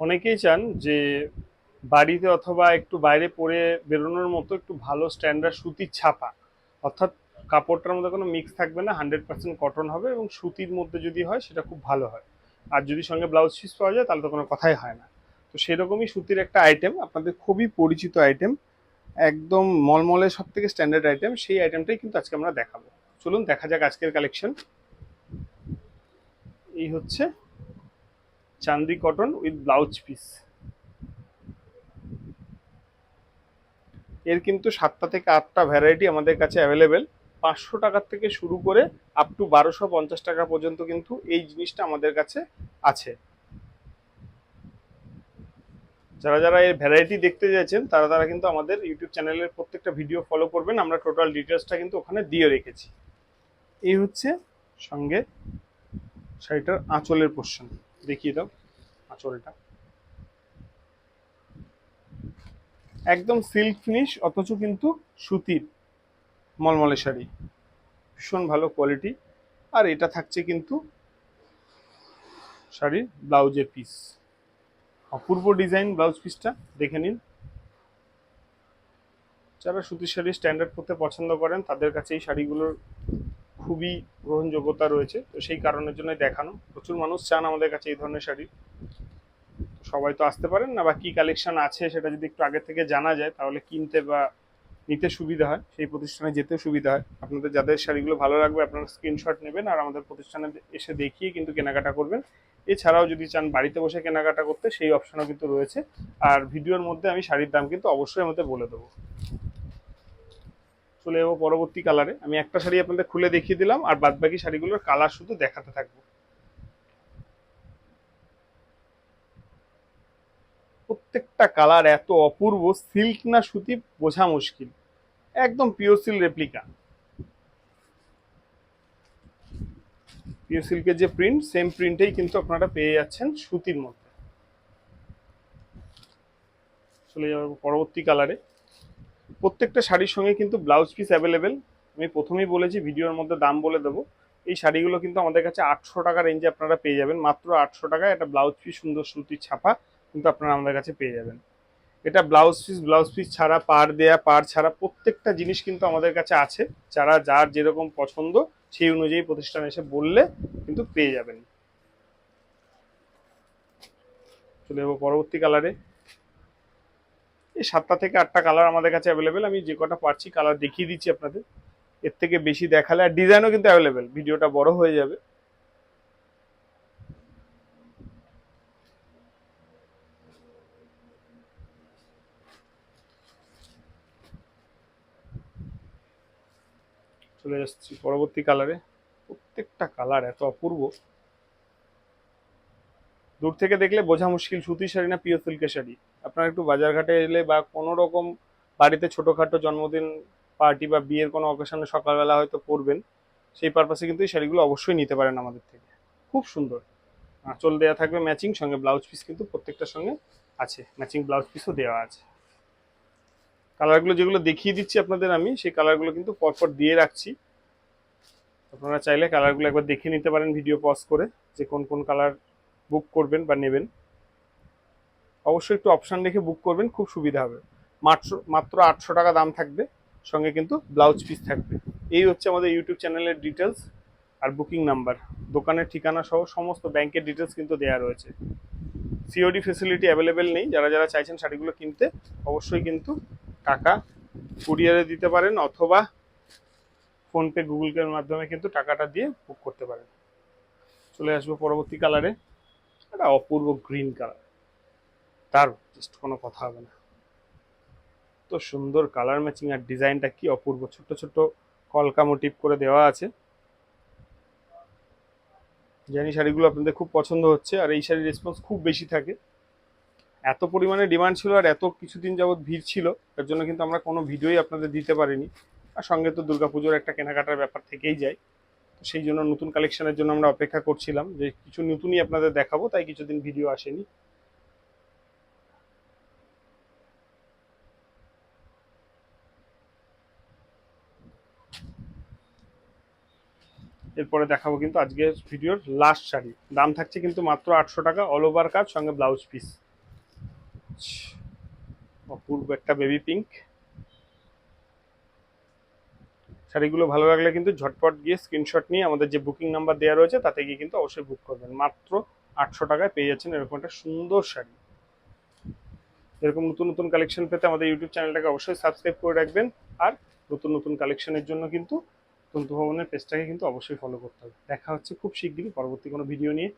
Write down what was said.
অনেকেই চান যে বাড়িতে অথবা একটু বাইরে পরে বেরোনোর মতো একটু ভালো স্ট্যান্ডার্ড সুতির ছাপা। অর্থাৎ কাপড়টার মধ্যে কোনো মিক্স থাকবে না হান্ড্রেড পার্সেন্ট কটন হবে এবং সুতির মধ্যে যদি হয় সেটা খুব ভালো হয়। আর যদি সঙ্গে ব্লাউজ পিস পাওয়া যায় তাহলে তো কোনো কথাই হয় না। তো সেরকমই সুতির একটা আইটেম আপনাদের খুবই পরিচিত আইটেম একদম মলমলের সব থেকে স্ট্যান্ডার্ড আইটেম সেই আইটেমটাই কিন্তু আজকে আমরা দেখাবো। চলুন দেখা যাক আজকের কালেকশন এই হচ্ছে চান্দি কটন উইথ ব্লাউজ পিস। এর কিন্তু সাতটা থেকে আটটা ভ্যারাইটি আমাদের কাছে অ্যাভেলেবেল পাঁচশো টাকার থেকে শুরু করে আপ টু বারোশো পঞ্চাশ টাকা পর্যন্ত কিন্তু এই জিনিসটা আমাদের কাছে আছে। যারা যারা এর ভ্যারাইটি দেখতে চাইছেন, তারা তারা কিন্তু আমাদের ইউটিউব চ্যানেলের প্রত্যেকটা ভিডিও ফলো করবেন। আমরা টোটাল ডিটেলসটা কিন্তু ওখানে দিয়ে রেখেছি। এই হচ্ছে সঙ্গে শাড়িটার আঁচলের পোর্শন দেখিয়ে দাও আঁচলটা। একদম সিল্ক ফিনিশ অথচ কিন্তু সুতির মলমলে শাড়ি। ভীষণ ভালো কোয়ালিটি আর এটা থাকছে কিন্তু শাড়ির ব্লাউজের পিস অপূর্ব ডিজাইন ব্লাউজ পিসটা দেখে নিন। যারা সুতির শাড়ি স্ট্যান্ডার্ড পরতে পছন্দ করেন, তাদের কাছে এই শাড়িগুলোর খুবই গ্রহণযোগ্যতা রয়েছে। তো সেই কারণের জন্য দেখানো। প্রচুর মানুষ চান আমাদের কাছে এই ধরনের শাড়ি। সবাই তো আসতে পারেন না বা কি কালেকশন আছে সেটা যদি একটু আগে থেকে জানা যায়, তাহলে কিনতে বা নিতে সুবিধা হয়। সেই প্রতিষ্ঠানে যেতে সুবিধা হয়। আপনাদের যাদের শাড়িগুলো ভালো লাগবে, আপনারা স্ক্রিনশট নেবেন আর আমাদের প্রতিষ্ঠানে এসে দেখিয়ে কিন্তু কেনাকাটা করবেন। এছাড়াও যদি চান বাড়িতে বসে কেনাকাটা করতে, সেই অপশনও কিন্তু রয়েছে। আর ভিডিওর মধ্যে আমি শাড়ির দাম কিন্তু অবশ্যই আমাদের বলে দেবো। চলে যাব পরবর্তী কালারে আমি একটা শাড়ি আপনাদের খুলে দেখিয়ে দিলাম, আর বাদ বাকি শাড়িগুলোর কালার শুধু দেখাতে থাকব। প্রত্যেকটা কালার এত অপূর্ব সিল্ক না সুতি বোঝা মুশকিল। একদম পিওর সিল্ক রেপ্লিকা পিওর সিল্কের যে প্রিন্ট সেম প্রিন্টেই কিন্তু আপনারা পেয়ে যাচ্ছেন সুতির মধ্যে। চলে যাব পরবর্তী কালারে প্রত্যেকটা শাড়ির সঙ্গে কিন্তু ব্লাউজ পিস অ্যাভেলেবেল আমি প্রথমেই বলেছি, ভিডিওর মধ্যে দাম বলে দেবো। এই শাড়িগুলো কিন্তু আমাদের কাছে আটশো টাকা রেঞ্জে আপনারা পেয়ে যাবেন। মাত্র আটশো টাকায় একটা ব্লাউজ পিস সুন্দর সুতির ছাপা কিন্তু আপনারা আমাদের কাছে পেয়ে যাবেন। এটা ব্লাউজ পিস ব্লাউজ পিস ছাড়া, পার দেয়া, পার ছাড়া প্রত্যেকটা জিনিস কিন্তু আমাদের কাছে আছে। যারা যার যেরকম পছন্দ, সেই অনুযায়ী প্রতিষ্ঠানে এসে বললে কিন্তু পেয়ে যাবেন। চলে যাব পরবর্তী কালারে এই সাতটা থেকে আটটা কালার আমাদের কাছে অ্যাভেলেবেল আমি যে কটা পারছি কালার দেখিয়ে দিচ্ছি আপনাদের। এর থেকে বেশি দেখালে আর ডিজাইনও কিন্তু অ্যাভেলেবেল ভিডিওটা বড় হয়ে যাবে। চলে যাচ্ছি পরবর্তী কালারে প্রত্যেকটা কালার এত অপূর্ব। দূর থেকে দেখলে বোঝা মুশকিল। সুতি শাড়ি না পিও সিল্কের শাড়ি? আপনারা একটু বাজারঘাটে এলে বা কোনো রকম বাড়িতে ছোটোখাটো জন্মদিন পার্টি বা বিয়ের কোনো অকেশনে সকালবেলা হয়তো পরবেন, সেই পারপাসে কিন্তু এই শাড়িগুলো অবশ্যই নিতে পারেন আমাদের থেকে। খুব সুন্দর। আঁচল দেওয়া থাকবে ম্যাচিং সঙ্গে ব্লাউজ পিস কিন্তু প্রত্যেকটার সঙ্গে আছে। ম্যাচিং ব্লাউজ পিসও দেওয়া আছে। কালারগুলো যেগুলো দেখিয়ে দিচ্ছি আপনাদের আমি, সেই কালারগুলো কিন্তু পরপর দিয়ে রাখছি। আপনারা চাইলে কালারগুলো একবার দেখে নিতে পারেন ভিডিও পজ করে যে কোন কোন কালার বুক করবেন বা নেবেন। অবশ্যই একটু অপশান রেখে বুক করবেন, খুব সুবিধা হবে। মাত্র মাত্র আটশো টাকা দাম থাকবে, সঙ্গে কিন্তু ব্লাউজ পিস থাকবে। এই হচ্ছে আমাদের ইউটিউব চ্যানেলের ডিটেলস আর বুকিং নাম্বার দোকানের ঠিকানা সহ সমস্ত ব্যাংকের ডিটেলস কিন্তু দেওয়া রয়েছে। সিওডি ফেসিলিটি অ্যাভেলেবেল নেই, যারা যারা চাইছেন শাড়িগুলো কিনতে, অবশ্যই কিন্তু টাকা কুরিয়ারে দিতে পারেন অথবা ফোনপে গুগল পের মাধ্যমে কিন্তু টাকাটা দিয়ে বুক করতে পারেন। চলে আসব পরবর্তী কালারে একটা অপূর্ব গ্রিন কালার তার জাস্ট কোনো কথা হবে না। তো সুন্দর কালার ম্যাচিং আর ডিজাইনটা কি অপূর্ব। ছোট ছোট কলকা মোটিভ করে দেওয়া আছে। জানি শাড়িগুলো আপনাদের খুব পছন্দ হচ্ছে আর এই শাড়ির রেসপন্স খুব বেশি থাকে। এত পরিমাণে ডিমান্ড ছিল আর এত কিছুদিন যাবৎ ভিড় ছিল, তার জন্য কিন্তু আমরা কোনো ভিডিওই আপনাদের দিতে পারিনি। আর সঙ্গে তো দুর্গাপুজোর একটা কেনাকাটার ব্যাপার থেকেই যায়। তো সেই জন্য নতুন কালেকশনের জন্য আমরা অপেক্ষা করছিলাম যে কিছু নতুনই আপনাদের দেখাবো, তাই কিছুদিন ভিডিও আসেনি। এরপরে দেখাবো কিন্তু আজকের ভিডিওর লাস্ট শাড়ি। দাম থাকছে কিন্তু মাত্র আটশো টাকা অল ওভার কাজ, সঙ্গে ব্লাউজ পিস অপূর্ব একটা বেবি পিঙ্ক শাড়িগুলো ভালো লাগলে কিন্তু ঝটপট গিয়ে স্ক্রিনশট নিয়ে আমাদের যে বুকিং নাম্বার দেওয়া রয়েছে, তাতে গিয়ে কিন্তু অবশ্যই বুক করবেন। মাত্র আটশো টাকায় পেয়ে যাচ্ছেন এরকম একটা সুন্দর শাড়ি। এরকম নতুন নতুন কালেকশন পেতে আমাদের ইউটিউব চ্যানেলটাকে অবশ্যই সাবস্ক্রাইব করে রাখবেন। আর নতুন নতুন কালেকশনের জন্য কিন্তু তন্তু ভবনের পেজটাকে কিন্তু অবশ্যই ফলো করতে হবে। দেখা হচ্ছে খুব শিগগিরই, পরবর্তী কোনো ভিডিও নিয়ে।